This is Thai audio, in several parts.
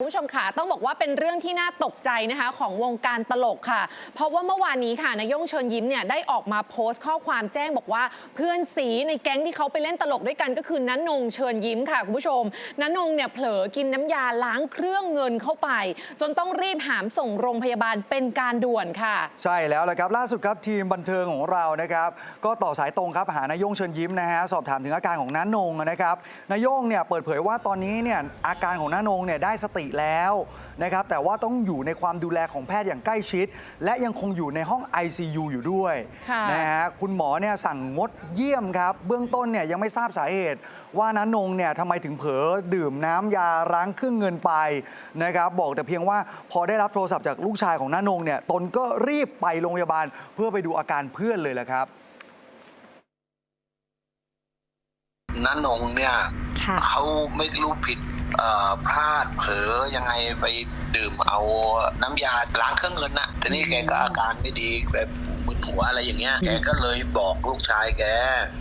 คุณผู้ชมค่ะต้องบอกว่าเป็นเรื่องที่น่าตกใจนะคะของวงการตลกค่ะ เพราะว่าเมื่อวานนี้ค่ะนายยงเชิญยิ้มเนี่ยได้ออกมาโพสต์ข้อความแจ้งบอกว่า เพื่อนสีในแก๊งที่เขาไปเล่นตลกด้วยกันก็คือนันนงเชิญยิ้มค่ะคุณผู้ชมนันนงเนี่ยเผลอกินน้ำยาล้างเครื่องเงินเข้าไป จนต้องรีบหามส่งโรงพยาบาลเป็นการด่วนค่ะ ใช่แล้วแหละครับล่าสุดครับทีมบันเทิงของเรานะครับก็ต่อสายตรงครับหานายยงเชิญยิ้มนะฮะสอบถามถึงอาการของน้านงนะครับนายยงเนี่ยเปิดเผยว่าตอนนี้เนี่ยอาการของน้านงเนี่ยได้สติแล้วนะครับแต่ว่าต้องอยู่ในความดูแลของแพทย์อย่างใกล้ชิด และยังคงอยู่ในห้อง ICU อยู่ด้วยค่ะนะฮะคุณหมอเนี่ยสั่งงดเยี่ยมครับ เบื้องต้นเนี่ยยังไม่ทราบสาเหตุ ว่าน้านงเนี่ยทำไมถึงเผลอดื่มน้ำยาล้างเครื่องเงินไปนะครับบอกแต่เพียงว่าพอได้รับโทรศัพท์จากลูกชายของน้านงเนี่ยตนก็รีบไปโรงพยาบาล เพื่อไปดูอาการเพื่อนเลยแหละครับน้านงเนี่ยค่ะ เขาไม่รู้ผิดเอ่อ พลาดเผลอยังไงไปดื่มเอาน้ำยาล้างเครื่องเงินน่ะ ทีนี้แกก็อาการไม่ดีแบบมึนหัวอะไรอย่างเงี้ย แกก็เลยบอกลูกชายแก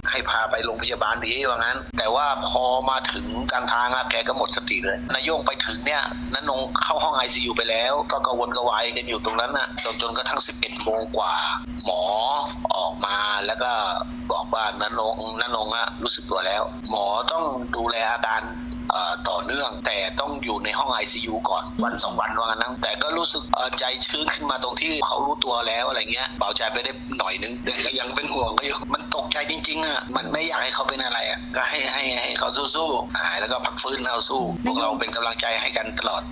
ให้พาไปโรงพยาบาลดีว่างั้น แต่ว่าพอมาถึงกลางทางอะแกก็หมดสติเลยนายโยงไปถึงเนี่ยน้านงเข้าห้องไอซียูไปแล้ว ก็กระวนกระวายกันอยู่ตรงนั้นน่ะจนจนกระทั่ง 11โมงกว่า หมอออกมาแล้วก็บอกว่านันนงนันนงอะรู้สึกตัวแล้ว หมอต้องดูแลอาการเอ่อ ต่อเนื่อง แต่ต้องอยู่ในห้อง ICU ก่อนวันสองวันว่างั้นนะแต่ก็รู้สึกเอ่อใจชื้นขึ้นมาตรงที่เขารู้ตัวแล้วอะไรเงี้ยเบาใจไปได้หน่อยนึงแต่ก็ยังเป็นห่วงก็อยู่มันตกใจจริงๆอะมันไม่อยากให้เขาเป็นอะไรอะก็ให้ให้ให้เขาสู้ๆหายแล้วก็พักฟื้นเอาสู้พวกเราเป็นกำลังใจให้กันตลอด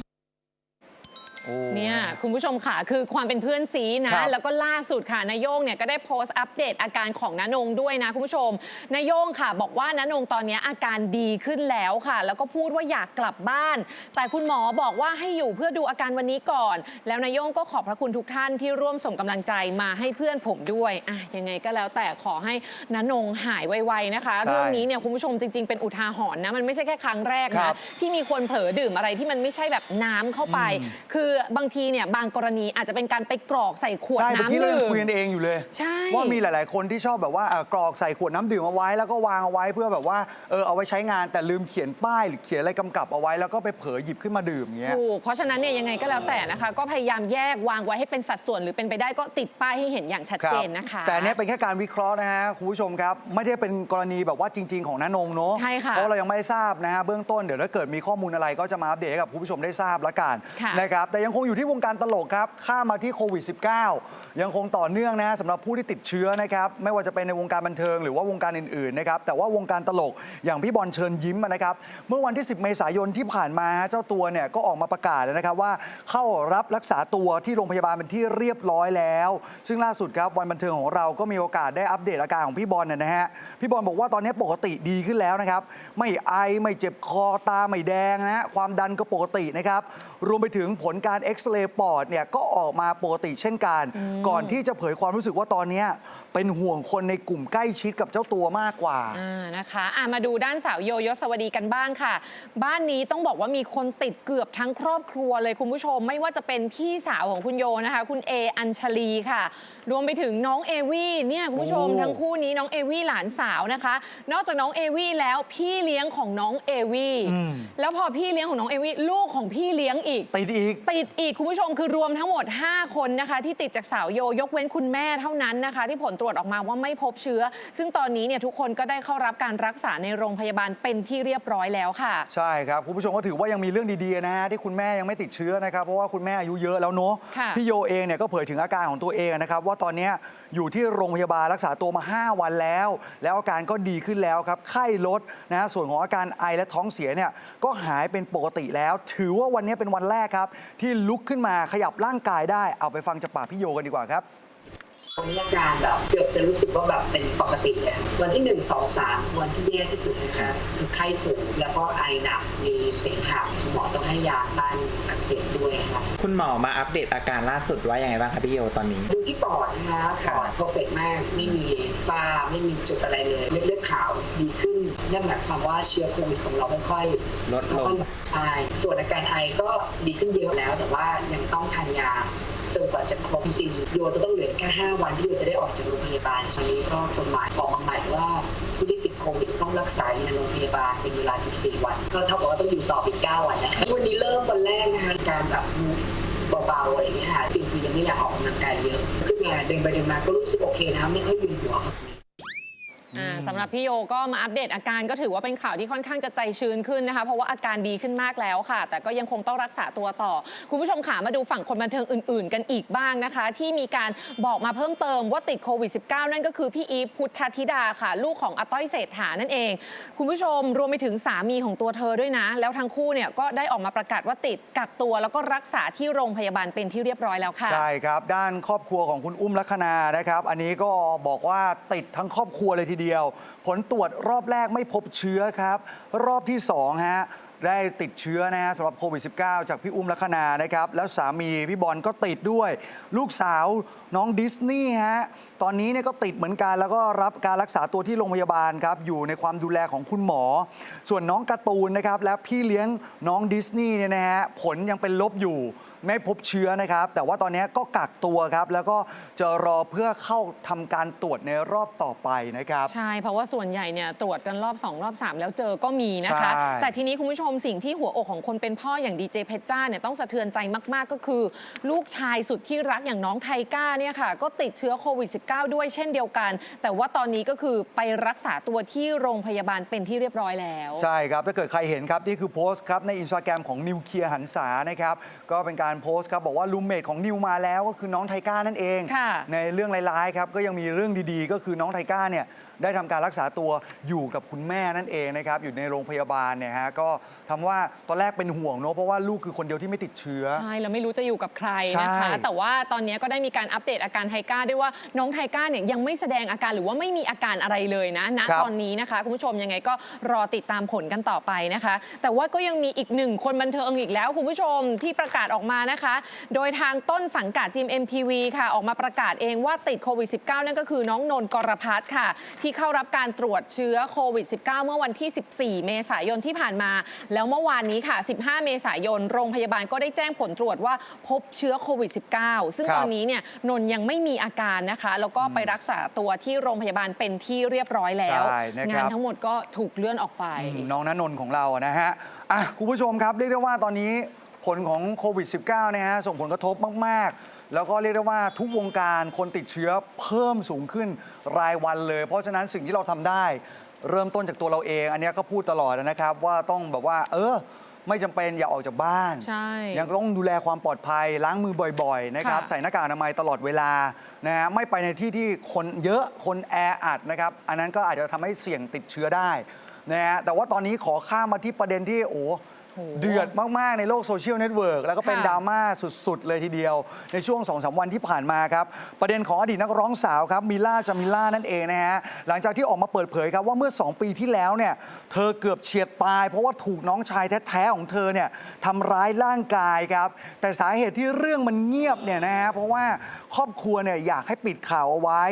โอ้ เนี่ยคุณผู้ชมค่ะคือความเป็นเพื่อนซีนะ ครับแล้วก็ล่าสุดค่ะนายโยงเนี่ยก็ได้โพสต์อัปเดตอาการของนานงด้วยนะคุณผู้ชมนายโยงค่ะ บอกว่านานงตอนนี้อาการดีขึ้นแล้วค่ะ แล้วก็พูดว่าอยากกลับบ้าน แต่คุณหมอบอกว่าให้อยู่เพื่อดูอาการวันนี้ก่อน แล้วนายโยงก็ขอบพระคุณทุกท่านที่ร่วมส่งกำลังใจมาให้เพื่อนผมด้วยอะยังไงก็แล้วแต่ขอให้นานงหายไวๆนะคะ ใช่เรื่องนี้เนี่ยคุณผู้ชมจริง ๆเป็นอุทาหรณ์นะมันไม่ใช่แค่ครั้งแรกครันะ บ ที่มีคนเผลอดื่มอะไรที่มันไม่ใช่แบบน้ำเข้าไปอืมคือบางทีเนี่ยบางกรณีอาจจะเป็นการไปกรอกใส่ขวดใช่เมื่อน้ำกี้เรายังดื่ม คุยกันเองอยู่เลยใช่ ว่ามีหลาย ๆ คนที่ชอบแบบว่าเอ่อกรอกใส่ขวดน้ำดื่มเอาไว้ แล้วก็วางเอาไว้เพื่อแบบว่าเออเอาไว้ใช้งานแต่ลืมเขียนป้ายหรือเขียนอะไรกำกับเอาไว้ แล้วก็ไปเผลอหยิบขึ้นมาดื่มอย่างเงี้ย ถูกเพราะฉะนั้นเนี่ยยังไงก็แล้วแต่นะคะ ก็พยายามแยกวางไว้ให้เป็นสัดส่วน หรือเป็นไปได้ก็ติดป้ายให้เห็นอย่างชัดครับเจนนะคะแต่อันเนี้ยเป็นแค่การวิเคราะห์นะฮะคุณผู้ชมครับ ไม่ได้เป็นกรณีแบบว่าจริง ๆ ของน้านงเนอะใช่ค่ะเพราะเรายังไม่ทราบนะฮะเบื้องต้นเดี๋ยวถ้าเกิดมีข้อมูลอะไรก็จะมาอัปเดตให้กับคุณผู้ชมได้ทราบละกันค่ะ นะครับแต่ยังคงอยู่ที่วงการตลกครับ ข้ามาที่โควิด -19 ยังคงต่อเนื่องนะสำหรับผู้ที่ติดเชื้อนะครับ ไม่ว่าจะเป็นในวงการบันเทิงหรือว่าวงการอื่นๆนะครับ แต่ว่าวงการตลกอย่างพี่บอลเชิญยิ้มนะครับ เมื่อวันที่ 10 เมษายนที่ผ่านมาเจ้าตัวเนี่ยก็ออกมาประกาศนะครับว่าเข้ารับรักษาตัวที่โรงพยาบาลเป็นที่เรียบร้อยแล้ว ซึ่งล่าสุดครับวันบันเทิงของเราก็มีโอกาสได้อัปเดตอาการของพี่บอลเนยนะฮะ พี่บอลบอกว่าตอนนี้ปกติดีขึ้นแล้วนะครับ ไม่ไอไม่เจ็บคอตาไม่แดงนะ ความดันก็ปกตินะครับ รวมไปถึงผลการเอ็กซเรย์ปอดเนี่ยก็ออกมาปกติเช่นกัน ก่อนที่จะเผยความรู้สึกว่าตอนเนี้ยเป็นห่วงคนในกลุ่มใกล้ชิดกับเจ้าตัวมากกว่าอ่านะคะอะมาดูด้านสาวโยยศวดีกันบ้างค่ะ บ้านนี้ต้องบอกว่ามีคนติดเกือบทั้งครอบครัวเลยคุณผู้ชม ไม่ว่าจะเป็นพี่สาวของคุณโยนะคะ คุณเออัญชลีค่ะ รวมไปถึงน้องเอวี่เนี่ยคุณผู้ชมโอ้ทั้งคู่นี้น้องเอวี่หลานสาวนะคะ นอกจากน้องเอวี่แล้วพี่เลี้ยงของน้องเอวี่อืมแล้วพอพี่เลี้ยงของน้องเอวี่ลูกของพี่เลี้ยงอีกติดอีกติดอีกคุณผู้ชมคือรวมทั้งหมด 5 คนนะคะ ที่ติดจากสาวโยยกเว้นคุณแม่เท่านั้นนะคะ ที่ผลตรวจออกมาว่าไม่พบเชื้อ ซึ่งตอนนี้เนี่ยทุกคนก็ได้เข้ารับการรักษาในโรงพยาบาลเป็นที่เรียบร้อยแล้วค่ะ ใช่ครับ คุณผู้ชมก็ถือว่ายังมีเรื่องดีๆนะฮะที่คุณแม่ยังไม่ติดเชื้อนะครับเพราะว่าคุณแม่อายุเยอะแล้วเนาะค่ะพี่โยเองเนี่ยก็เผยถึงอาการของตัวเองนะครับว่าตอนเนี้ยอยู่ที่โรงพยาบาลรักษาตัวมา 5 วันแล้ว แล้วอาการก็ดีขึ้นแล้วครับไข้ลดนะฮะส่วนของอาการไอและท้องเสียเนี่ยก็หายเป็นปกติแล้ว ถือว่าวันนี้เป็นวันแรกครับที่ลุกขึ้นมาขยับร่างกายได้ เอาไปฟังจากปากพี่โยกันดีกว่าครับตอนนี้อาการแบบเกือบจะรู้สึกว่าแบบเป็นปกติเลยวันที่หนึ่งสองสามวันที่แย่ที่สุดนะคะคือไข้สูงแล้วก็ไอหนักมีเสมหะคุณหมอต้องให้ยาต้านอักเสบด้วยนะคะคุณหมอมาอัปเดตอาการล่าสุดว่ายังไงบ้างคะพี่โยตอนนี้ ดูที่ปอดนะคะปค่ะอดเพอร์เฟกมาก ไม่มีฝ้าไม่มีจุดอะไรเลยเม็ดเลือดขาวดีขึ้น นั่นหมายความว่าเชื้อโควิดของเราค่อยๆลดลงค่อยๆใช่ส่วนอาการไอก็ดีขึ้นเยอะแล้ว แต่ว่ายังต้องทานยาจนกว่าจะครบจริงๆโยจะต้องเหลือแค่5วันที่โยจะได้ออกจากโรงพยาบาลตอนนี้ก็กฎหมายออกมาใหม่ว่าผู้ที่ติดโควิดต้องรักษาอยู่ในโรงพยาบาลเป็นเวลา 14 วัน ก็เท่ากับว่าต้องอยู่ต่ออีก 9 วันนะคะวันนี้เริ่มวันแรกนะคะการแบบ move เบาๆอะไรอย่างเงี้ยค่ะจริงคือยังไม่อยากออกกำลังกายเยอะ ขึ้นมาเดินไปเดินมาก็รู้สึกโอเคนะไม่ค่อยเวียนหัวค่ะ อ่าสำหรับพี่โยก็มาอัปเดตอาการก็ถือว่าเป็นข่าวที่ค่อนข้างจะใจชื้นขึ้นนะคะ เพราะว่าอาการดีขึ้นมากแล้วค่ะ แต่ก็ยังคงต้องรักษาตัวต่อ คุณผู้ชมขามาดูฝั่งคนบันเทิงอื่น ๆ กันอีกบ้างนะคะ ที่มีการบอกมาเพิ่มเติมว่าติดโควิด -19 นั่นก็คือพี่อีฟพุทธธิดาค่ะ ลูกของอาต้อยเศรษฐานั่นเอง คุณผู้ชมรวมไปถึงสามีของตัวเธอด้วยนะ แล้วทั้งคู่เนี่ยก็ได้ออกมาประกาศว่าติดกักตัว แล้วก็รักษาที่โรงพยาบาลเป็นที่เรียบร้อยแล้วค่ะ ใช่ครับ ด้านครอบครัวของคุณอุ้มลัคนานะครับ อันนี้ก็บอกว่าติดทั้งครอบครัวเลยทีเดียวผลตรวจรอบแรกไม่พบเชื้อครับ รอบที่2ฮะได้ติดเชื้อนะฮะสำหรับโควิด -19 จากพี่อุ้มลัคนานะครับ แล้วสามีพี่บอลก็ติดด้วย ลูกสาวน้องดิสนีย์ฮะตอนนี้เนี่ยก็ติดเหมือนกัน แล้วก็รับการรักษาตัวที่โรงพยาบาลครับ อยู่ในความดูแลของคุณหมอ ส่วนน้องการ์ตูนนะครับ และพี่เลี้ยงน้องดิสนีย์เนี่ยนะฮะผลยังเป็นลบอยู่ ไม่พบเชื้อนะครับ แต่ว่าตอนนี้ก็กักตัวครับ แล้วก็จะรอเพื่อเข้าทำการตรวจในรอบต่อไปนะครับ ใช่ เพราะว่าส่วนใหญ่เนี่ยตรวจกันรอบ 2 รอบ 3 แล้วเจอก็มีนะคะ ใช่ แต่ทีนี้คุณผู้ชมสิ่งที่หัวอกของคนเป็นพ่ออย่างดีเจเพชรจ้าเนี่ยต้องสะเทือนใจมากๆก็คือ ลูกชายสุดที่รักอย่างน้องไทก้าเนี่ยค่ะ ก็ติดเชื้อโควิด -19 ด้วยเช่นเดียวกัน แต่ว่าตอนนี้ก็คือไปรักษาตัวที่โรงพยาบาลเป็นที่เรียบร้อยแล้ว ใช่ครับ ถ้าเกิดใครเห็นครับ นี่คือโพสต์ครับ ในอินสตาแกรมของนิวเคลียร์หันษานะครับ ก็เป็นการโพสต์ครับบอกว่ารูมเมทของนิวมาแล้วก็คือน้องไทก้านั่นเองค่ะในเรื่องร้ายๆครับก็ยังมีเรื่องดีๆ ก็คือน้องไทก้าเนี่ยได้ทำการรักษาตัวอยู่กับคุณแม่นั่นเองนะครับอยู่ในโรงพยาบาลเนี่ยฮะก็ทำว่าตอนแรกเป็นห่วงเนอะเพราะว่าลูกคือคนเดียวที่ไม่ติดเชื้อใช่แล้วไม่รู้จะอยู่กับใครนะคะใช่แต่ว่าตอนนี้ก็ได้มีการอัปเดตอาการไทก้าด้วยว่าน้องไทก้าเนี่ยยังไม่แสดงอาการหรือว่าไม่มีอาการอะไรเลยนะณครับตอนนี้นะคะคุณผู้ชมยังไงก็รอติดตามผลกันต่อไปนะคะ แต่ว่าก็ยังมีอีกหนึ่งคนบันเทิงอีกแล้วคุณผู้ชมที่ประกาศออกมานะคะ โดยทางต้นสังกัดจิม MTV ค่ะ ออกมาประกาศเองว่าติดโควิด -19 นั่นก็คือน้องนนท์กรพัฒน์ค่ะ ที่เข้ารับการตรวจเชื้อโควิด -19 เมื่อวันที่ 14 เมษายนที่ผ่านมา แล้วเมื่อวานนี้ค่ะ 15 เมษายน โรงพยาบาลก็ได้แจ้งผลตรวจว่าพบเชื้อโควิด -19 ซึ่งครับตอนนี้เนี่ยนนท์ยังไม่มีอาการนะคะ แล้วก็ไปรักษาตัวที่โรงพยาบาลเป็นที่เรียบร้อยแล้ว ใช่นะครับ งานทั้งหมดก็ถูกเลื่อนออกไปอืมน้องณนนท์ของเราอะนะฮะอะคุณผู้ชมครับเรียกได้ว่าตอนนี้ ผลของโควิด -19 นะฮะส่งผลกระทบมาก ๆ แล้วก็เรียกได้ว่าทุกวงการคนติดเชื้อเพิ่มสูงขึ้นรายวันเลย เพราะฉะนั้นสิ่งที่เราทำได้ เริ่มต้นจากตัวเราเอง อันเนี้ยก็พูดตลอดนะครับ ว่าต้องแบบว่า เออ ไม่จำเป็นอย่าออกจากบ้าน ใช่ยังต้องดูแลความปลอดภัยล้างมือบ่อย ๆ นะครับ ค่ะ ใส่หน้ากากอนามัยตลอดเวลานะฮะไม่ไปในที่ที่คนเยอะคนแออัดนะครับ อันนั้นก็อาจจะทำให้เสี่ยงติดเชื้อได้นะฮะแต่ว่าตอนนี้ขอข้ามมาที่ประเด็นที่โอ้โห เดือดมาก ๆ ในโลกโซเชียลเน็ตเวิร์กแล้วก็เป็นค่ะดราม่าสุด ๆ เลยทีเดียว ในช่วง2อสวันที่ผ่านมาครับ ประเด็นของอดีตนักร้องสาวครับมิล่าจามิล่านั่นเองนะฮะ หลังจากที่ออกมาเปิดเผยครับว่าเมื่อ 2 ปีที่แล้วเนี่ย เธอเกือบเฉียดตาย เพราะว่าถูกน้องชายแท้ ๆ ของเธอเนี่ยทำร้ายร่างกายครับ แต่สาเหตุที่เรื่องมันเงียบเนี่ยนะฮะเพราะว่าครอบครัวเนี่ยอยากให้ปิดข่าวเอาไว้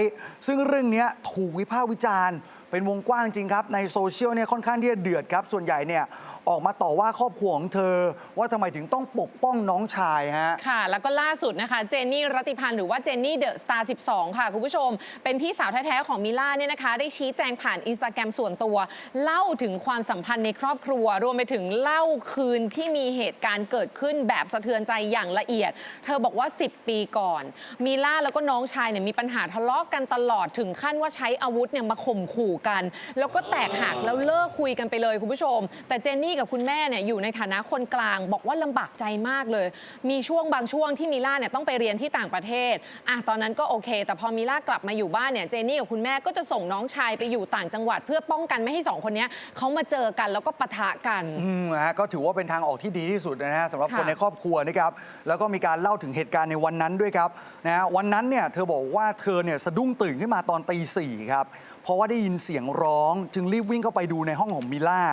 ซึ่งเรื่องเนี้ยถูกวิพากษ์วิจารณ์ เป็นวงกว้างจริงครับในโซเชียลเนี่ยค่อนข้างที่จะเดือดครับส่วนใหญ่เนี่ยออกมาต่อว่าครอบครัวของเธอ ว่าทำไมถึงต้องปกป้องน้องชายฮะ ค่ะ แล้วก็ล่าสุดนะคะ เจนนี่รัติพันธ์หรือว่าเจนนี่เดอะสตาร์12 ค่ะ คุณผู้ชม เป็นพี่สาวแท้ ๆ ของมิล่าเนี่ยนะคะ ได้ชี้แจงผ่านอินสตาแกรมส่วนตัว เล่าถึงความสัมพันธ์ในครอบครัว รวมไปถึงเล่าคืนที่มีเหตุการณ์เกิดขึ้นแบบสะเทือนใจอย่างละเอียด เธอบอกว่า 10 ปีก่อน มิล่าแล้วก็น้องชายเนี่ยมีปัญหาทะเลาะกันตลอดถึงขั้นว่าใช้อาวุธเนี่ยมาข่มขู่กัน แล้วก็แตกหักแล้วเลิกคุยกันไปเลยคุณผู้ชม แต่เจนนี่กับคุณแม่เนี่ยอยู่ในฐานะคนกลาง บอกว่าลำบากใจมากเลย มีช่วงบางช่วงที่มิล่าเนี่ยต้องไปเรียนที่ต่างประเทศอะตอนนั้นก็โอเค แต่พอมิล่ากลับมาอยู่บ้านเนี่ยเจนนี่กับคุณแม่ก็จะส่งน้องชายไปอยู่ต่างจังหวัด เพื่อป้องกันไม่ให้สองคนเนี้ยเขามาเจอกันแล้วก็ปะทะกัน อืมนะฮะก็ถือว่าเป็นทางออกที่ดีที่สุดนะฮะสำหรับค่ะคนในครอบครัวนะครับแล้วก็มีการเล่าถึงเหตุการณ์ในวันนั้นด้วยครับนะฮะวันนั้นเนี่ยเธอบอกว่าเธอเนี่ยสะดุ้งตื่นขึ้นมาตอนตีสี่ครับ เพราะว่าได้ยินเสียงร้อง จึงรีบวิ่งเข้าไปดูในห้องของมิล่า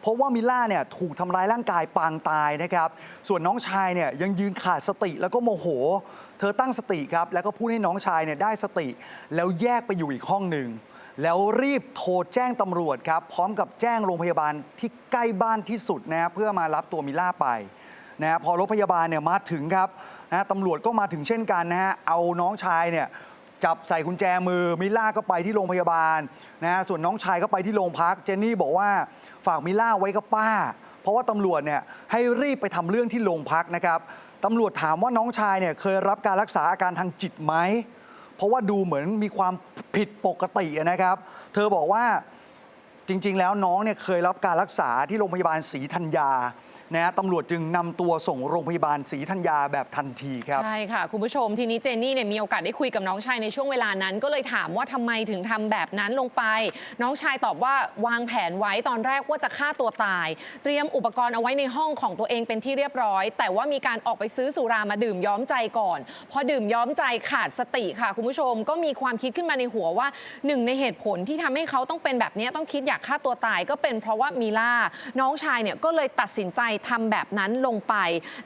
เพราะว่ามิล่าเนี่ยถูกทำร้ายร่างกายปางตายนะครับ ส่วนน้องชายเนี่ยยังยืนขาดสติแล้วก็โมโห เธอตั้งสติครับ แล้วก็พูดให้น้องชายเนี่ยได้สติ แล้วแยกไปอยู่อีกห้องหนึ่งแล้วรีบโทรแจ้งตำรวจครับ พร้อมกับแจ้งโรงพยาบาลที่ใกล้บ้านที่สุดนะเพื่อมารับตัวมิล่าไปนะพอรถพยาบาลเนี่ยมาถึงครับนะตำรวจก็มาถึงเช่นกันนะฮะเอาน้องชายเนี่ย จับใส่กุญแจมือ มิล่าก็ไปที่โรงพยาบาลนะฮะส่วนน้องชายก็ไปที่โรงพัก เจนนี่บอกว่าฝากมิล่าไว้กับป้า เพราะว่าตำรวจเนี่ยให้รีบไปทำเรื่องที่โรงพักนะครับตำรวจถามว่าน้องชายเนี่ยเคยรับการรักษาอาการทางจิตไหมเพราะว่าดูเหมือนมีความผิดปกตินะครับ เธอบอกว่าจริง ๆ แล้วน้องเนี่ยเคยรับการรักษาที่โรงพยาบาลศรีธัญญา นะฮะตำรวจจึงนำตัวส่งโรงพยาบาลศรีธัญญาแบบทันทีครับ ใช่ค่ะ คุณผู้ชมทีนี้เจนนี่เนี่ยมีโอกาสได้คุยกับน้องชายในช่วงเวลานั้น ก็เลยถามว่าทำไมถึงทำแบบนั้นลงไป น้องชายตอบว่าวางแผนไว้ตอนแรกว่าจะฆ่าตัวตาย เตรียมอุปกรณ์เอาไว้ในห้องของตัวเองเป็นที่เรียบร้อย แต่ว่ามีการออกไปซื้อสุรามาดื่มย้อมใจก่อน พอดื่มย้อมใจขาดสติค่ะ คุณผู้ชมก็มีความคิดขึ้นมาในหัวว่าหนึ่งในเหตุผลที่ทำให้เขาต้องเป็นแบบนี้ต้องคิดอยากฆ่าตัวตายก็เป็นเพราะว่ามีล่าน้องชายเนี่ยก็เลยตัดสินใจทำแบบนั้นลงไป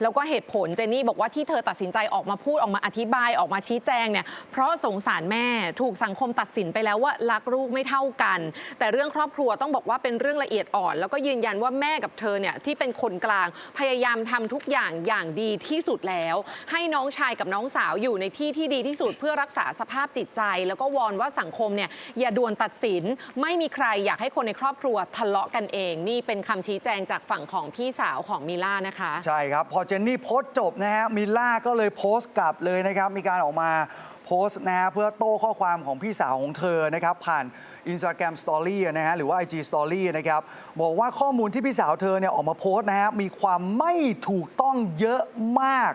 แล้วก็เหตุผลเจนนี่บอกว่าที่เธอตัดสินใจออกมาพูดออกมาอธิบายออกมาชี้แจงเนี่ยเพราะสงสารแม่ถูกสังคมตัดสินไปแล้วว่ารักลูกไม่เท่ากัน แต่เรื่องครอบครัวต้องบอกว่าเป็นเรื่องละเอียดอ่อน แล้วก็ยืนยันว่าแม่กับเธอเนี่ยที่เป็นคนกลางพยายามทำทุกอย่างอย่างดีที่สุดแล้ว ให้น้องชายกับน้องสาวอยู่ในที่ที่ดีที่สุดเพื่อรักษาสภาพจิตใจ แล้วก็วอนว่าสังคมเนี่ยอย่าด่วนตัดสิน ไม่มีใครอยากให้คนในครอบครัวทะเลาะกันเอง นี่เป็นคำชี้แจงจากฝั่งของพี่สาวของมิล่านะคะ ใช่ครับ พอเจนนี่โพสต์จบนะฮะมิล่าก็เลยโพสต์กลับเลยนะครับ มีการออกมาโพสต์นะฮะเพื่อโต้ข้อความของพี่สาวของเธอนะครับ ผ่าน Instagram Story นะฮะหรือว่า IG Story นะครับ บอกว่าข้อมูลที่พี่สาวเธอเนี่ยออกมาโพสต์นะฮะมีความไม่ถูกต้องเยอะมาก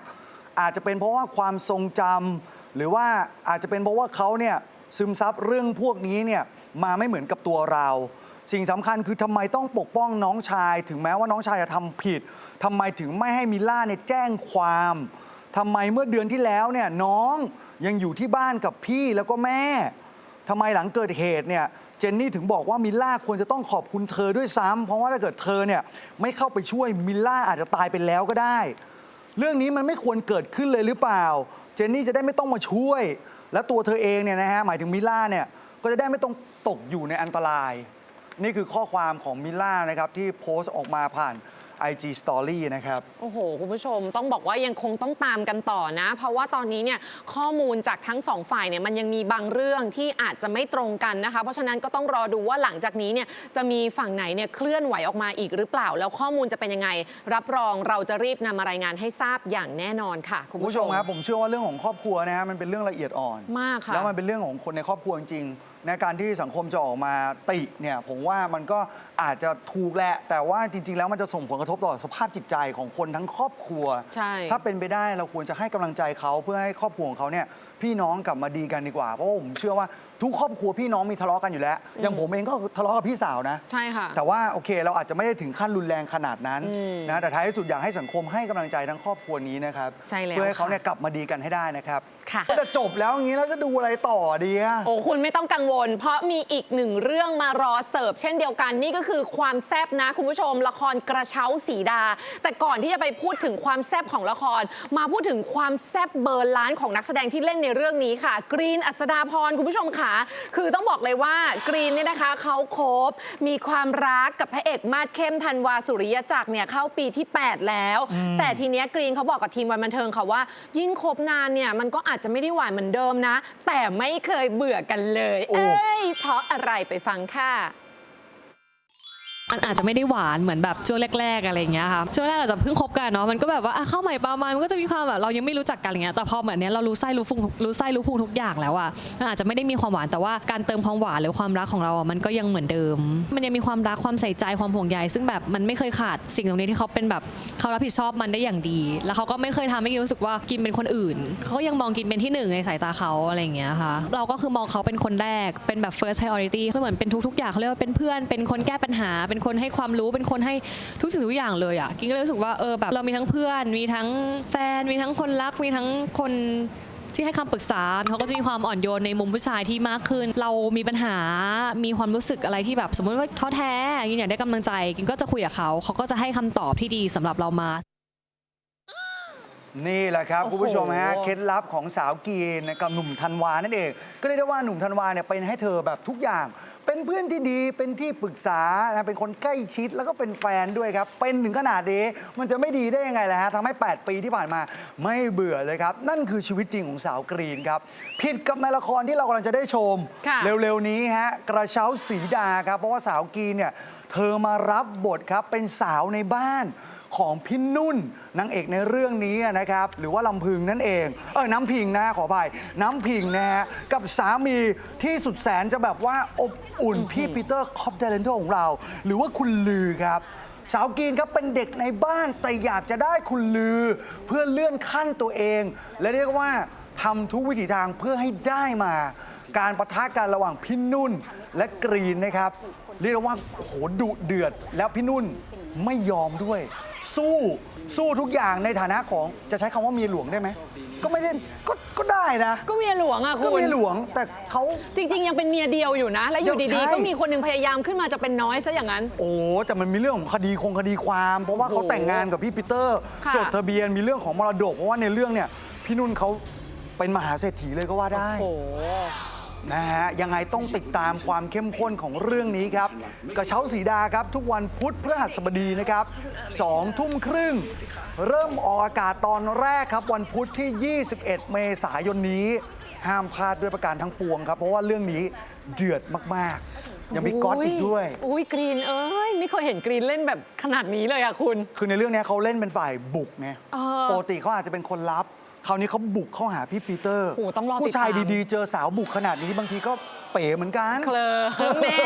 อาจจะเป็นเพราะว่าความทรงจำหรือว่าอาจจะเป็นเพราะว่าเขาเนี่ยซึมซับเรื่องพวกนี้เนี่ยมาไม่เหมือนกับตัวเรา สิ่งสำคัญคือทำไมต้องปกป้องน้องชาย ถึงแม้ว่าน้องชายจะทำผิดทำไมถึงไม่ให้มิลล่าเนี่ยแจ้งความทำไมเมื่อเดือนที่แล้วเนี่ยน้องยังอยู่ที่บ้านกับพี่แล้วก็แม่ ทำไมหลังเกิดเหตุเนี่ยเจนนี่ถึงบอกว่ามิลล่าควรจะต้องขอบคุณเธอด้วยซ้ำเพราะว่าถ้าเกิดเธอเนี่ยไม่เข้าไปช่วยมิลล่าอาจจะตายไปแล้วก็ได้ เรื่องนี้มันไม่ควรเกิดขึ้นเลยหรือเปล่า เจนนี่จะได้ไม่ต้องมาช่วย และตัวเธอเองเนี่ยนะฮะหมายถึงมิลล่าเนี่ยก็จะได้ไม่ต้องตกอยู่ในอันตราย นี่คือข้อความของมิลล่านะครับ ที่โพสต์ออกมาผ่าน IG Story นะครับ โอ้โห คุณผู้ชมต้องบอกว่ายังคงต้องตามกันต่อนะ เพราะว่าตอนนี้เนี่ยข้อมูลจากทั้งสองฝ่ายเนี่ยมันยังมีบางเรื่องที่อาจจะไม่ตรงกันนะคะ เพราะฉะนั้นก็ต้องรอดูว่าหลังจากนี้เนี่ยจะมีฝั่งไหนเนี่ยเคลื่อนไหวออกมาอีกหรือเปล่า แล้วข้อมูลจะเป็นยังไง รับรองเราจะรีบนำมารายงานให้ทราบอย่างแน่นอนค่ะ คุคุณณผู้ชมครับผมเชื่อว่าเรื่องของครอบครัวนะฮะมันเป็นเรื่องละเอียดอ่อนมากค่ะแล้วมันเป็นเรื่องของคนในครอบครัวจริงๆ นะการที่สังคมจะออกมาติเนี่ยผมว่ามันก็อาจจะถูกแหละ แต่ว่าจริง ๆ แล้วมันจะส่งผลกระทบต่อสภาพจิตใจของคนทั้งครอบครัว ใช่ ถ้าเป็นไปได้เราควรจะให้กำลังใจเขาเพื่อให้ครอบครัวของเขาเนี่ยพี่น้องกลับมาดีกันดีกว่า เพราะว่าผมเชื่อว่า ทุกครอบครัวพี่น้องมีทะเลาะกันอยู่แล้ว อย่างผมเองก็ทะเลาะกับพี่สาวนะ ใช่ค่ะ แต่ว่าโอเคเราอาจจะไม่ได้ถึงขั้นรุนแรงขนาดนั้นอืมนะแต่ท้ายที่สุดอยากให้สังคมให้กำลังใจทั้งครอบครัวนี้นะครับใช่แล้วเพื่อให้เขาค่ะเนี่ยกลับมาดีกันให้ได้นะครับค่ะ ก็จะจบแล้วอย่างนี้แล้วจะดูอะไรต่อดีอะ โอ้คุณไม่ต้องกังวล เพราะมีอีกหนึ่งเรื่องมารอเสิร์ฟเช่นเดียวกันนี่ก็คือความแซบนะคุณผู้ชม ละครกระเช้าสีดา แต่ก่อนที่จะไปพูดถึงความแซบของละคร มาพูดถึงความแซบเบอร์ล้านของนักแสดงที่เล่นในเรื่องนี้ค่ะ กรีนอัศดาพรคุณผู้ชมค่ะคือต้องบอกเลยว่ากรีนเนี่ยนะคะ เขาคบมีความรักกับพระเอกมาดเข้มธันวาสุริยจักรเนี่ยเข้าปีที่ 8 แล้ว แต่ทีเนี้ยกรีนเขาบอกกับทีมวันบันเทิงค่ะว่า ยิ่งคบนานเนี่ยมันก็อาจจะไม่ได้หวานเหมือนเดิมนะ แต่ไม่เคยเบื่อกันเลยโอ้เอ้ยเพราะอะไรไปฟังค่ะ มันอาจจะไม่ได้หวานเหมือนแบบช่วงแรก ๆ อะไรอย่างเงี้ยค่ะช่วงแรกอาจจะเพิ่งคบกันเนาะมันก็แบบว่าอะเข้าใหม่ประมาณมันก็จะมีความแบบเรายังไม่รู้จักกันอะไรเงี้ยแต่พอเหมือนเนี้ยเรารู้ไส้รู้พุงรู้ไส้รู้พุงทุกอย่างแล้วอะมันอาจจะไม่ได้มีความหวานแต่ว่าการเติมความหวานหรือความรักของเราอะมันก็ยังเหมือนเดิม มันยังมีความรักความใส่ใจความห่วงใยซึ่งแบบมันไม่เคยขาดสิ่งตรงนี้ที่เขาเป็นแบบเขารับผิดชอบมันได้อย่างดี แล้วเขาก็ไม่เคยทำให้กินรู้สึกว่ากินเป็นคนอื่นเขาก็ยังมองกินเป็นที่หนึ่งในสายตาเขาอะไรอย่างเงี้ยค่ะเราก็คือมองเขาเป็นคนแรกเป็นแบบ first priority เหมือนเป็นทุกๆอย่างเขาเรียกว่าเป็นเพื่อนเป็นคนแก้ปัญหาเป็นคนให้ความรู้เป็นคนให้ทุกสิ่งทุกอย่างเลยอะกินก็เลยรู้สึกว่าเออแบบเรามีทั้งเพื่อน มีทั้งแฟน มีทั้งคนรักมีทั้งคนที่ให้คำปรึกษาเขาก็จะมีความอ่อนโยนในมุมผู้ชายที่มากขึ้น เรามีปัญหา มีความรู้สึกอะไรที่แบบสมมติว่าท้อแท้กินอยากได้กำลังใจกินก็จะคุยกับเขา เขาก็จะให้คำตอบที่ดีสำหรับเรามา นี่แหละครับ คุณผู้ชมฮะเคล็ดลับของสาวกีนกับหนุ่มธันวานั่นเอง ก็เรียกได้ว่าหนุ่มธันวาเนี่ยเป็นให้เธอแบบทุกอย่างเป็นเพื่อนที่ดีเป็นที่ปรึกษานะเป็นคนใกล้ชิดแล้วก็เป็นแฟนด้วยครับ เป็นถึงขนาดนี้มันจะไม่ดีได้ยังไงล่ะฮะทำให้ 8 ปีที่ผ่านมาไม่เบื่อเลยครับ นั่นคือชีวิตจริงของสาวกรีนครับ ผิดกับในละครที่เรากำลังจะได้ชม ค่ะ เร็วๆนี้ฮะกระเช้าสีดาครับ เพราะว่าสาวกรีนเนี่ยเธอมารับบทครับเป็นสาวในบ้านของพี่นุ่นนางเอกในเรื่องนี้นะครับ หรือว่าลำพึงนั่นเอง เออน้ำพิงนะขออภัยน้ำพิงนะฮะกับสามีที่สุดแสนจะแบบว่าอบอุ่นพี่ปีเตอร์คอปเดเลนโตของเรา หรือว่าคุณลือครับ สาวกรีนครับเป็นเด็กในบ้านแต่อยากจะได้คุณลือ เพื่อเลื่อนขั้นตัวเอง และเรียกว่าทำทุกวิถีทางเพื่อให้ได้มา การประทะกันระหว่างพี่นุ่นและกรีนนะครับ เรียกได้ว่าโอ้โหดุเดือด แล้วพี่นุ่นไม่ยอมด้วย สู้สู้ทุกอย่างในฐานะของจะใช้คำว่าเมียหลวงได้ไหม ก็ไม่ได้ก็ก็ได้นะ ก็เมียหลวงอะก็คุณเมียหลวงแต่เขา จริง ๆ ยังเป็นเมียเดียวอยู่นะ แล้วอยู่ใช่ ดีๆ ก็มีคนหนึงพยายามขึ้นมาจะเป็นน้อยซะอย่างนั้น โอ้แต่มันมีเรื่องของคดีคงคดีความ เพราะว่าเขาโอ้โหแต่งงานกับพี่ปีเตอร์ ค่ะ จดทะเบียนมีเรื่องของมรดก เพราะว่าในเรื่องเนี่ยพี่นุ่นเขาเป็นมหาเศรษฐีเลยก็ว่าได้ โอ้โห นะฮะยังไงต้องติดตามความเข้มข้นของเรื่องนี้ครับกระเช้าสีดาครับ ทุกวันพุธพฤหัสบดีนะครับสองทุ่มครึ่ง เริ่มออกอากาศตอนแรกครับ วันพุธที่ 21 เมษายนนี้ ห้ามพลาดด้วยประการทั้งปวงครับ เพราะว่าเรื่องนี้เดือดมาก ๆ ยังมีก๊อตอีกด้วย อุ้ยกรีนเอ้ยไม่เคยเห็นกรีนเล่นแบบขนาดนี้เลยอะคุณ คือในเรื่องเนี้ยเขาเล่นเป็นฝ่ายบุกไงเออ ปกติเขาอาจจะเป็นคนรับ คราวนี้เขาบุกเข้าหาพี่ปีเตอร์ โอ้โหต้องรอติดตาม ผู้ชายดีๆ เจอสาวบุกขนาดนี้บางทีก็ เป๋เหมือนกัน เคลอแม่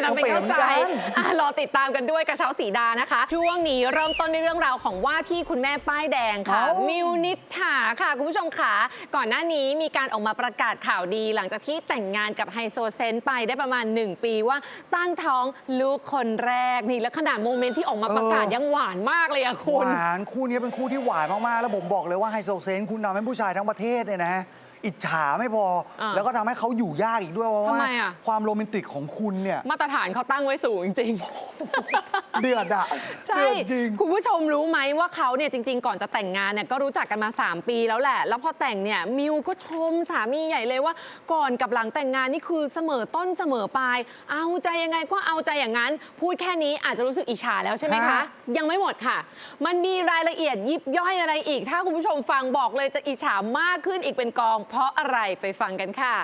เราไม่เข้าใจเขาเป๋เหมือนกันอะรอติดตามกันด้วยกระเช้าสีดานะคะ ช่วงนี้เริ่มต้นในเรื่องราวของว่าที่คุณแม่ป้ายแดงค่ะ เอ้ามิวนิษฐาค่ะ คุณผู้ชมค่ะก่อนหน้านี้มีการออกมาประกาศข่าวดี หลังจากที่แต่งงานกับไฮโซเซนต์ไปได้ประมาณ 1 ปีว่าตั้งท้องลูกคนแรกนี่แล้วขนาดโมเมนต์ที่ออกมาประกาศยังหวานมากเลยอะคุณหวานคู่นี้เป็นคู่ที่หวานมาก ๆ แล้วผมบอกเลยว่าไฮโซเซนต์คุณทำให้ผู้ชายทั้งประเทศเนี่ยนะ อิจฉาไม่พอ อ่าแล้วก็ทำให้เขาอยู่ยากอีกด้วยเพราะทำว่าไมอะ ความโรแมนติกของคุณเนี่ย มาตรฐานเขาตั้งไว้สูงจริง เดือดอะใช่ เดือดจริง คุณผู้ชมรู้ไหมว่าเขาเนี่ยจริง ๆ ก่อนจะแต่งงานเนี่ยก็รู้จักกันมา 3 ปีแล้วแหละ แล้วพอแต่งเนี่ยมิวก็ชมสามีใหญ่เลยว่า ก่อนกับหลังแต่งงานนี่คือเสมอต้นเสมอปลาย เอาใจยังไงก็เอาใจอย่างนั้น พูดแค่นี้อาจจะรู้สึกอิจฉาแล้วใช่ไหมคะ ฮะ ยังไม่หมดค่ะ มันมีรายละเอียดยิบย่อยอะไรอีก ถ้าคุณผู้ชมฟังบอกเลยจะอิจฉามากขึ้นอีกเป็นกอง เพพราะอะไรไปฟังกันค่ะ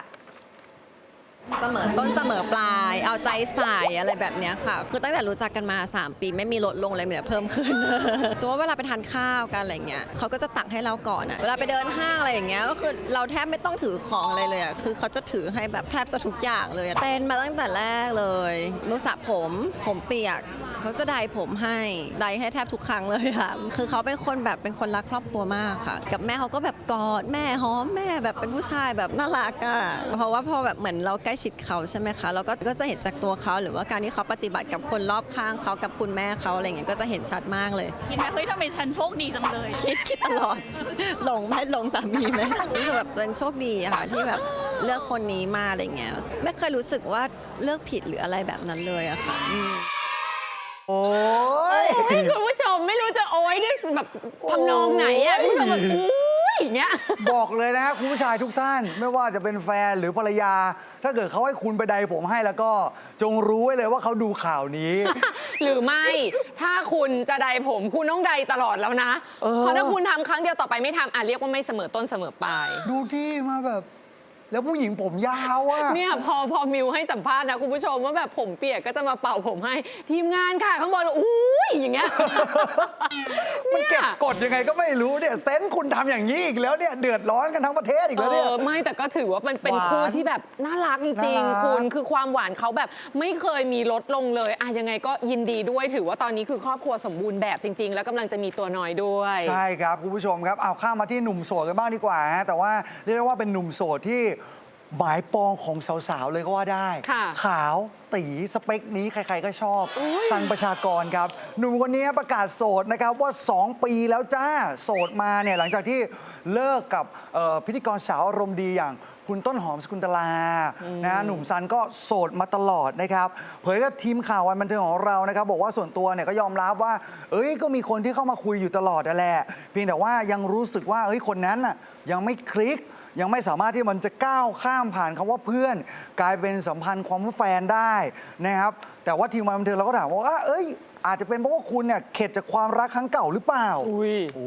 เสมอต้นเสมอปลาย เอาใจใส่อะไรแบบเนี้ยค่ะ คือตั้งแต่รู้จักกันมา 3 ปีไม่มีลดลงเลยมีแต่เพิ่มขึ้น สมมติว่าเวลาไปทานข้าวกันอะไรเงี้ยเขาก็จะตักให้เราก่อนอะเวลาไปเดินห้างอะไรอย่างเงี้ยก็คือเราแทบไม่ต้องถือของอะไรเลยอะคือเขาจะถือให้แบบแทบจะทุกอย่างเลยอะเป็นมาตั้งแต่แรกเลยนุสระผมผมเปียก เขาจะไดผมให้ไดให้แทบทุกครั้งเลยค่ะ คือเขาเป็นคนแบบเป็นคนรักครอบครัวมากค่ะ กับแม่เขาก็แบบกอดแม่หอมแม่แบบเป็นผู้ชายแบบน่ารักอะเพราะว่าพอแบบเหมือนเราใกล้ชิดเขาใช่ไหมคะเราก็ก็จะเห็นจากตัวเขาหรือว่าการที่เขาปฏิบัติกับคนรอบข้างเขากับคุณแม่เขาอะไรเงี้ยก็จะเห็นชัดมากเลย คิดไหมเฮ้ยทำไมฉันโชคดีจังเลยคิดคิดตลอดหลงไหมหลงสามีไหมรู้สึกแบบตัวเองโชคดีอะค่ะที่แบบเลือกคนนี้มาอะไรเงี้ยไม่เคยรู้สึกว่าเลือกผิดหรืออะไรแบบนั้นเลยอะค่ะอืม โอ้ยให้คุณผู้ชมไม่รู้จะโอ้ยด้วยแบบทำนองไหนอะคุณผู้ชมแบบอุ้ยอย่างเงี้ย บอกเลยนะฮะคุณผู้ชายทุกท่าน ไม่ว่าจะเป็นแฟนหรือภรรยา ถ้าเกิดเขาให้คุณไปใดผมให้แล้วก็จงรู้ไว้เลยว่าเขาดูข่าวนี้ หรือไม่ ถ้าคุณจะใดผมคุณต้องใดตลอดแล้วนะ เออ เพราะถ้าคุณทำครั้งเดียวต่อไปไม่ทำอะเรียกว่าไม่เสมอต้นเสมอปลาย ดูที่มาแบบ แล้วผู้หญิงผมยาวอะเนี่ยพอพอมิวให้สัมภาษณ์นะคุณผู้ชมว่าแบบผมเปียกก็จะมาเป่าผมให้ทีมงานค่ะข้างบนอุ้ยอย่างเงี้ยมันเก็บกดยังไงก็ไม่รู้เนี่ยเซนส์คุณทำอย่างนี้อีกแล้วเนี่ยเดือดร้อนกันทั้งประเทศอีกแล้วเนี่ยเออไม่แต่ก็ถือว่ามันเป็นหวานคู่ที่แบบน่ารักจริงน่ารักๆคุณคือความหวานเขาแบบไม่เคยมีลดลงเลยอะยังไงก็ยินดีด้วยถือว่าตอนนี้คือครอบครัวสมบูรณ์แบบจริง ๆ แล้วกำลังจะมีตัวน้อยด้วย ใช่ครับคุณผู้ชมครับเอาข้ามมาที่หนุ่มโสดกันบ้างดีกว่าฮะแต่ว่าเรียกได้ว่าเป็นหนุ่มโสดที่ หมายปองของสาวๆ เลยก็ว่าได้ ค่ะขาวตีสเปคนี้ใครๆก็ชอบสันประชากรครับ หนุ่มคนนี้ประกาศโสดนะครับว่า 2 ปีแล้วจ้า โสดมาเนี่ยหลังจากที่เลิกกับเอ่อพิธีกรสาวอารมณ์ดีอย่างคุณต้นหอมสกุลตลานะหนุ่มซันก็โสดมาตลอดนะครับ เผยกับทีมข่าววันบันเทิงของเรานะครับ บอกว่าส่วนตัวเนี่ยก็ยอมรับว่า เอ้ยก็มีคนที่เข้ามาคุยอยู่ตลอดนั่นแหละเพียงแต่ว่ายังรู้สึกว่าเอ้ยคนนั้นน่ะยังไม่คลิก ยังไม่สามารถที่มันจะก้าวข้ามผ่านคำว่าเพื่อน กลายเป็นสัมพันธ์ความว่าแฟนได้นะครับ แต่ว่าทีมงานบันเทิงเราก็ถามว่าเอ้ยอาจจะเป็นเพราะว่าคุณเนี่ยเข็ดจากความรักครั้งเก่าหรือเปล่าอุ้ยโอ้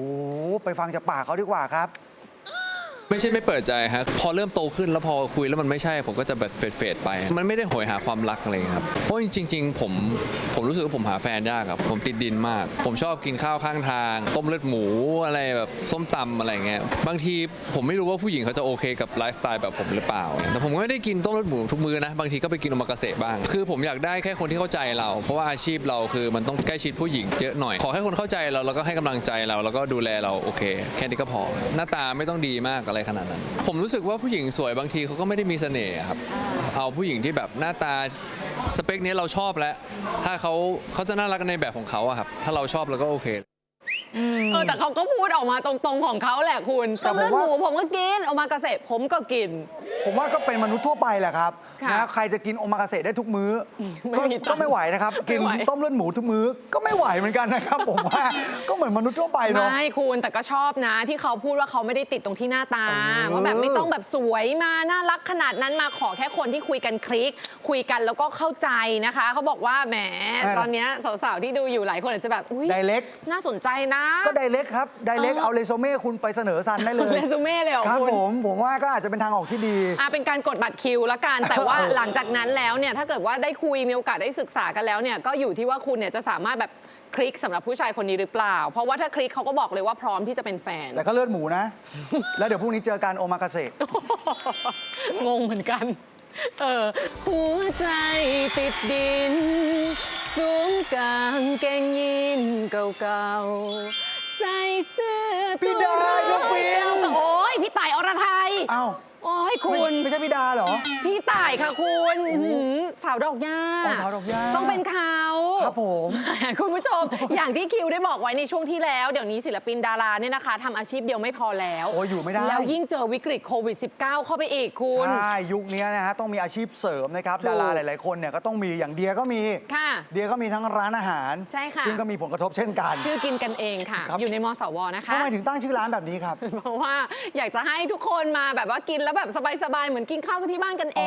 ไปฟังจากปากเขาดีกว่าครับ ไม่ใช่ไม่เปิดใจฮะพอเริ่มโตขึ้นแล้วพอคุยแล้วมันไม่ใช่ผมก็จะแบบเฟดเฟดๆไป มันไม่ได้โหยหาความรักอะไรครับเพราะจริง ๆ ผมผมรู้สึกว่าผมหาแฟนยากครับผมติดดินมาก ผมชอบกินข้าวข้างทาง ต้มเลือดหมูอะไรแบบส้มตำอะไรเงี้ยบางทีผมไม่รู้ว่าผู้หญิงเขาจะโอเคกับไลฟ์สไตล์แบบผมหรือเปล่า แต่ผมก็ไม่ได้กินต้มเลือดหมูทุกมื้อนะ บางทีก็ไปกินอมกาเสะบ้าง คือผมอยากได้แค่คนที่เข้าใจเรา เพราะว่าอาชีพเราคือมันต้องใกล้ชิดผู้หญิงเยอะหน่อย ขอให้คนเข้าใจเราแล้วก็ให้กำลังใจเราแล้วก็ดูแลเราโอเค แค่นี้ก็พอ หน้าตาไม่ต้องดีมากอะไรขนาดนั้น ผมรู้สึกว่าผู้หญิงสวยบางทีเขาก็ไม่ได้มีเสน่ห์ครับ เอาผู้หญิงที่แบบหน้าตาสเปคนี้เราชอบแล้ว ถ้าเขาเขาจะน่ารักในแบบของเขาอะครับ ถ้าเราชอบเราก็โอเค เออแต่เขาก็พูดออกมาตรงๆของเขาแหละคุณแต่ต้มผมเลือดว่าหมูผมก็กินออกมาเกษตรผมก็กิน ผมว่าก็เป็นมนุษย์ทั่วไปแหละครับค่ะนะใครจะกินโอมากาเสะได้ทุกมื้อไม่ก็มีตังค์ก็ไม่ไหวนะครับไม่กินไหว ต้มเลือดหมูทุกมื้อก็ไม่ไหวเหมือนกันนะครับ ผมว่าก็เหมือนมนุษย์ทั่วไปเนาะ ไม่คุณแต่ก็ชอบนะ ที่เขาพูดว่าเขาไม่ได้ติดตรงที่หน้าตาเออว่าแบบไม่ต้องแบบสวยมาน่ารักขนาดนั้นมาขอแค่คนที่คุยกันคลิก คุยกันแล้วก็เข้าใจนะคะ เขาบอกว่าแหมตอนเนี้ยสาวๆที่ดูอยู่หลายคนอาจจะแบบอุ้ยไดเล็กน่าสนใจนะ ก็ไดเล็กครับไดเล็กเออ เอาเรซูเม่คุณไปเสนอซันได้เลยเรซูเม่เลยเหรอครับคุณ ผมผมว่าก็อาจจะเป็นทางออกที่ดีอะเป็นการกดบัตรคิวละกัน แต่ว่าเออหลังจากนั้นแล้วเนี่ยถ้าเกิดว่าได้คุยมีโอกาสได้ศึกษากันแล้วเนี่ยก็อยู่ที่ว่าคุณเนี่ยจะสามารถแบบคลิกสำหรับผู้ชายคนนี้หรือเปล่า เพราะว่าถ้าคลิกเขาก็บอกเลยว่าพร้อมที่จะเป็นแฟน แต่ก็เลือดหมูนะ แล้วเดี๋ยวพรุ่งนี้เจอกันโอมากาเสะงงเหมือนกัน เออหัวใจติดดิน สูงกางเกงยีนเก่าๆ ใส่เสื้อพี่ดาตัวน้องฟิล์มโอ้ยพี่ต่ายอรไทย เอ้าโอ้ ยไม่คุณ ไม่ใช่พี่ดาเหรอ พี่ต่ายค่ะคุณอื้อหือสาวดอกหญ้าอ๋อสาวดอกหญ้า ต้องเป็นเขาครับผมคุณผู้ชม อย่างที่คิวได้บอกไว้ในช่วงที่แล้ว เดี๋ยวนี้ศิลปินดาราเนี่ยนะคะทำอาชีพเดียวไม่พอแล้วโอ้ยอยู่ไม่ได้ แล้วยิ่งเจอวิกฤตโควิด -19 เข้าไปอีกคุณ ใช่ ยุคนี้นะฮะต้องมีอาชีพเสริมนะครับ ถูกดาราหลาย ๆ คนเนี่ยก็ต้องมีอย่างเดียก็มี ค่ะเดียก็มีทั้งร้านอาหาร ใช่ค่ะ ซึ่งก็มีผลกระทบเช่นกัน ชื่อกินกันเองค่ะ ครับ อยู่ในมสวนะคะ ทำไมถึงตั้งชื่อร้านแบบนี้ครับ เพราะว่าอยากจะให้ทุกคนมาแบบว่ากินแล้วแบบสบายๆ เหมือนกินข้าวที่บ้านกันเอ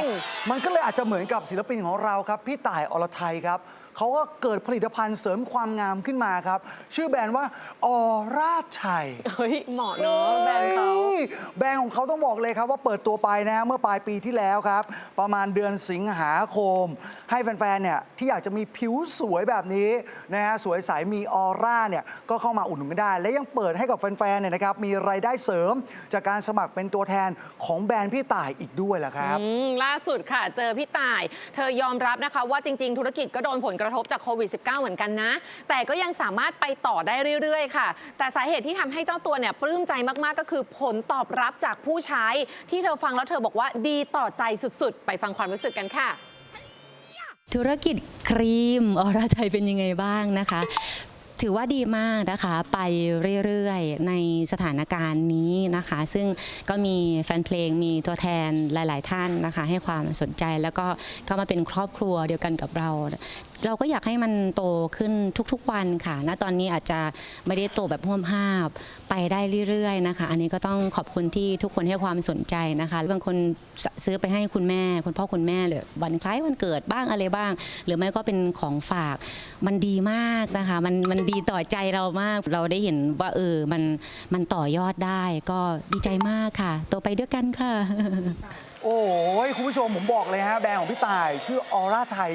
ง มันก็เลยอาจจะเหมือนกับศิลปินของเราครับ พี่ต่ายอรไทยครับ เขาก็เกิดผลิตภัณฑ์เสริมความงามขึ้นมาครับ ชื่อแบรนด์ว่าออร่าชัย เฮ้ยเหมาะเนอะแบรนด์เขาฮ้ยแบรนด์ของเขาต้องบอกเลยครับว่าเปิดตัวไปนะฮะเมื่อปลายปีที่แล้วครับ ประมาณเดือนสิงหาคม ให้แฟนๆ เนี่ย ที่อยากจะมีผิวสวยแบบนี้นะฮะสวยใสมีออร่าเนี่ย ก็เข้ามาอุดหนุนกันได้ และยังเปิดให้กับแฟนๆ เนี่ยนะครับ มีรายได้เสริมจากการสมัครเป็นตัวแทนของแบรนด์พี่ต่ายอีกด้วยแหละครับอืมล่าสุดค่ะเจอพี่ต่าย เธอยอมรับนะคะว่าจริง ๆ ธุรกิจก็โดนผลกระทบจากโควิด -19 เหมือนกันนะ แต่ก็ยังสามารถไปต่อได้เรื่อยๆ ค่ะ แต่สาเหตุที่ทำให้เจ้าตัวเนี่ยปลื้มใจมากๆ ก็คือผลตอบรับจากผู้ใช้ ที่เธอฟังแล้วเธอบอกว่าดีต่อใจสุดๆ ไปฟังความรู้สึกกันค่ะ ธุรกิจครีมออร่าไทยเป็นยังไงบ้างนะคะถือว่าดีมากนะคะไปเรื่อยๆ ในสถานการณ์นี้นะคะ ซึ่งก็มีแฟนเพลงมีตัวแทนหลาย ๆ ท่านนะคะ ให้ความสนใจแล้วก็เข้ามาเป็นครอบครัวเดียวกันกับเรา เราก็อยากให้มันโตขึ้นทุกๆวันค่ะณตอนนี้อาจจะไม่ได้โตแบบห้วมห้าบไปได้เรื่อยๆนะคะ อันนี้ก็ต้องขอบคุณที่ทุกคนให้ความสนใจนะคะบางคนซื้อไปให้คุณแม่ คุณพ่อคุณแม่เลยวันคล้ายวันเกิดบ้างอะไรบ้าง หรือไม่ก็เป็นของฝากมันดีมากนะคะ มันมันดีต่อใจเรามาก เราได้เห็นว่าเออมันมันต่อยอดได้ก็ดีใจมากค่ะ โตไปด้วยกันค่ะ โอ้ยคุณผู้ชมผมบอกเลยฮะแบรนด์ของพี่ต่าย ชื่อออร่าไทย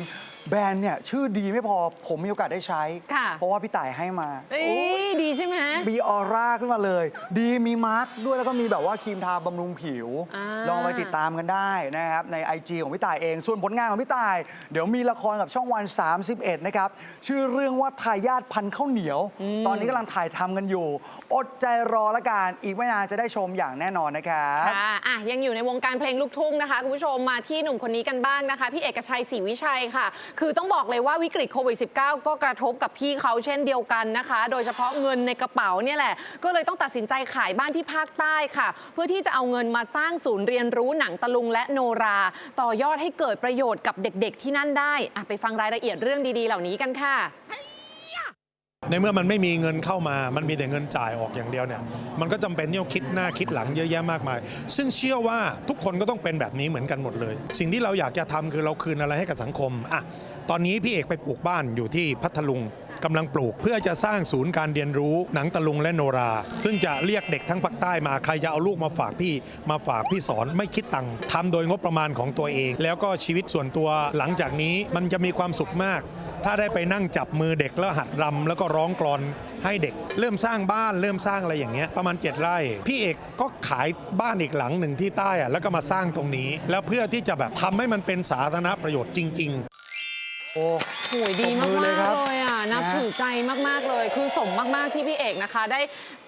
แบรนด์เนี่ยชื่อดีไม่พอผมมีโอกาสได้ใช้ ค่ะ เพราะว่าพี่ต่ายให้มา เอ้ยดีใช่ไหม มีออร่าขึ้นมาเลย ดีมีมาร์คด้วยแล้วก็มีแบบว่าครีมทาบำรุงผิว อ่าลองไปติดตามกันได้นะครับ ใน IG ของพี่ต่ายเอง ส่วนผลงานของพี่ต่าย เดี๋ยวมีละครกับช่องวัน 31 นะครับ ชื่อเรื่องว่าทายาทพันธุ์ข้าวเหนียว ตอนนี้กำลังถ่ายทำกันอยู่ อดใจรอละกันอีกไม่นานจะได้ชมอย่างแน่นอนนะครับ ค่ะอะ ยังอยู่ในวงการเพลงลูกทุ่งนะคะ คุณผู้ชมมาที่หนุ่มคนนี้กันบ้างนะคะ พี่เอกชัยศรีวิชัยค่ะคือต้องบอกเลยว่าวิกฤตโควิด -19 ก็กระทบกับพี่เขาเช่นเดียวกันนะคะ โดยเฉพาะเงินในกระเป๋าเนี่ยแหละ ก็เลยต้องตัดสินใจขายบ้านที่ภาคใต้ค่ะ เพื่อที่จะเอาเงินมาสร้างศูนย์เรียนรู้หนังตะลุงและโนรา ต่อยอดให้เกิดประโยชน์กับเด็กๆที่นั่นได้อะไปฟังรายละเอียดเรื่องดีๆ เหล่านี้กันค่ะ ในเมื่อมันไม่มีเงินเข้ามา มันมีแต่เงินจ่ายออกอย่างเดียวเนี่ย มันก็จำเป็นที่จะคิดหน้าคิดหลังเยอะแยะมากมาย ซึ่งเชื่อว่าทุกคนก็ต้องเป็นแบบนี้เหมือนกันหมดเลย สิ่งที่เราอยากจะทำคือเราคืนอะไรให้กับสังคมอะตอนนี้พี่เอกไปปลูกบ้านอยู่ที่พัทลุง กำลังปลูก เพื่อจะสร้างศูนย์การเรียนรู้หนังตะลุงและโนรา ซึ่งจะเรียกเด็กทั้งภาคใต้มาใครจะเอาลูกมาฝากพี่ มาฝากพี่สอนไม่คิดตังค์ทำโดยงบประมาณของตัวเอง แล้วก็ชีวิตส่วนตัวหลังจากนี้มันจะมีความสุขมาก ถ้าได้ไปนั่งจับมือเด็กแล้วหัดรำแล้วก็ร้องกลอนให้เด็ก เริ่มสร้างบ้านเริ่มสร้างอะไรอย่างเงี้ยประมาณเจ็ดไร่พี่เอกก็ขายบ้านอีกหลังหนึ่งที่ใต้อะแล้วก็มาสร้างตรงนี้ แล้วเพื่อที่จะแบบทำให้มันเป็นสาธารณประโยชน์จริง ๆ โอ้โหยดีปรบมากมือเลยครับๆเลยอะนับนะถือใจมากๆเลย คือสมมากๆที่พี่เอกนะคะ ได้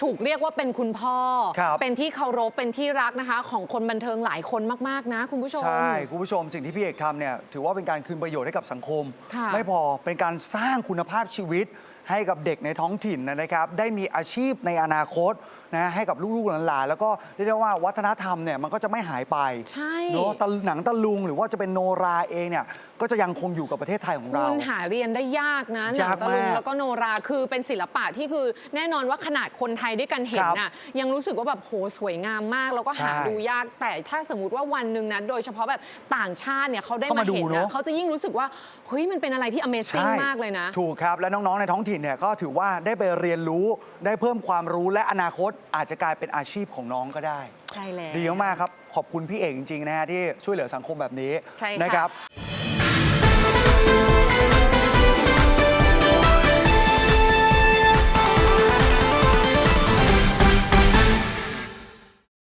ถูกเรียกว่าเป็นคุณพ่อ ครับ เป็นที่เคารพเป็นที่รักนะคะ ของคนบันเทิงหลายคนมากๆนะคุณผู้ชม ใช่ คุณผู้ชมสิ่งที่พี่เอกทำเนี่ยถือว่าเป็นการคืนประโยชน์ให้กับสังคม ค่ะไม่พอเป็นการสร้างคุณภาพชีวิต ให้กับเด็กในท้องถิ่นนะครับ ได้มีอาชีพในอนาคตนะให้กับลูกๆหลานๆแล้วก็เรียกได้ว่าวัฒนธรรมเนี่ยมันก็จะไม่หายไปใช่ เนอะตะหนังตะลุงหรือว่าจะเป็นโนราเองเนี่ยก็จะยังคงอยู่กับประเทศไทยของเรา คุณหาเรียนได้ยากนะหนัยางกตะลุงมากแล้วก็โนราคือเป็นศิลปะที่คือแน่นอนว่าขนาดคนไทยด้วยกันเห็นครับน่ะยังรู้สึกว่าแบบโหสวยงามมาก แล้วก็หาใช่ดูยากแต่ถ้าสมมติว่าวันหนึ่งนะโดยเฉพาะแบบต่างชาติเนี่ยเขาได้เข้ามามาดูเห็นเนนะอะเขาจะยิ่งรู้สึกว่า เฮ้ยมันเป็นอะไรที่ Amazing มากเลยนะ ถูกครับ และน้อง ๆ ในท้องถิ่นเนี่ยก็ถือว่าได้ไปเรียนรู้ได้เพิ่มความรู้และอนาคตอาจจะกลายเป็นอาชีพของน้องก็ได้ ใช่เลยดีมากครับ ขอบคุณพี่เอกจริง ๆ นะฮะที่ช่วยเหลือสังคมแบบนี้ใช่ค่ะ นะครับ